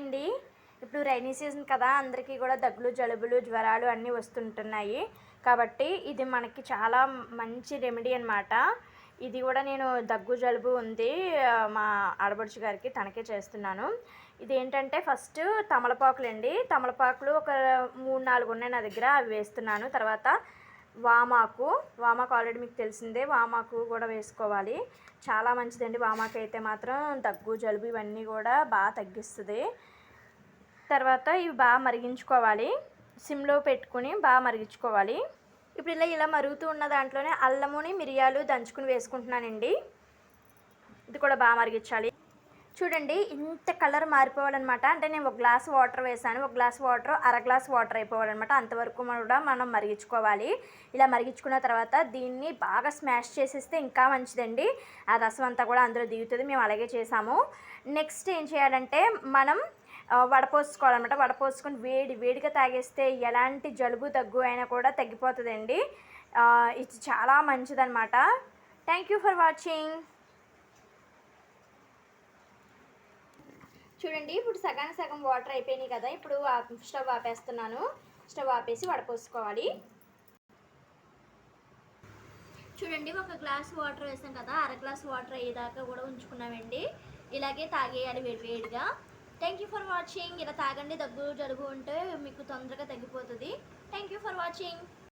అండి ఇప్పుడు rainy season కదా అందరికీ కూడా దగ్గులు జలుబులు జ్వరాలు అన్నీ వస్తుంటున్నాయి. కాబట్టి ఇది మనకి చాలా మంచి రెమెడీ అన్నమాట. ఇది కూడా నేను దగ్గు జలుబు ఉంది మా ఆడబడుచు గారికి తనకే చేస్తున్నాను. ఇది ఏంటంటే ఫస్ట్ తమలపాకులు అండి తమలపాకులు ఒక మూడు నాలుగు ఉన్నాయి నా దగ్గర అవి వేస్తున్నాను. తర్వాత వామాకు వామాకు ఆల్రెడీ మీకు తెలిసిందే వామాకు కూడా వేసుకోవాలి. చాలా మంచిదండి వామాకు అయితే మాత్రం దగ్గు జలుబు ఇవన్నీ కూడా బాగా తగ్గిస్తుంది. తర్వాత ఇవి బాగా మరిగించుకోవాలి. సిమ్లో పెట్టుకుని బాగా మరిగించుకోవాలి. ఇప్పుడు ఇలా ఇలా మరుగుతూ ఉన్న దాంట్లోనే అల్లముని మిరియాలు దంచుకుని వేసుకుంటున్నానండి. ఇది కూడా బాగా మరిగించాలి. చూడండి ఇంత కలర్ మారిపోవాలన్నమాట. అంటే నేను ఒక గ్లాస్ వాటర్ వేసాను ఒక గ్లాస్ వాటర్ అర గ్లాస్ వాటర్ అయిపోవాలన్నమాట. అంతవరకు కూడా మనం మరిగించుకోవాలి. ఇలా మరిగించుకున్న తర్వాత దీన్ని బాగా స్మాష్ చేసేస్తే ఇంకా మంచిదండి. ఆ రసం అంతా కూడా అందులో దిగుతుంది మేము అలాగే చేసాము. నెక్స్ట్ ఏం చేయాలంటే మనం వడపోసుకోవాలన్నమాట. వడపోసుకొని వేడి వేడిగా తాగేస్తే ఎలాంటి జలుబు దగ్గు అయినా కూడా తగ్గిపోతుందండి. ఇది చాలా మంచిదన్నమాట. థ్యాంక్ యూ ఫర్ వాచింగ్ చూడండి ఇప్పుడు సగానికి సగం వాటర్ అయిపోయినాయి కదా ఇప్పుడు స్టవ్ ఆపేస్తున్నాను. స్టవ్ ఆపేసి వడపోసుకోవాలి. చూడండి ఒక గ్లాస్ వాటర్ వేసాం కదా అర గ్లాస్ వాటర్ అయ్యేదాకా కూడా ఉంచుకున్నామండి. ఇలాగే తాగేయాలి వేడి వేడిగా. థ్యాంక్ యూ ఫర్ వాచింగ్ ఇలా తాగండి దగ్గు జలుబు ఉంటే మీకు తొందరగా తగ్గిపోతుంది. Thank you for watching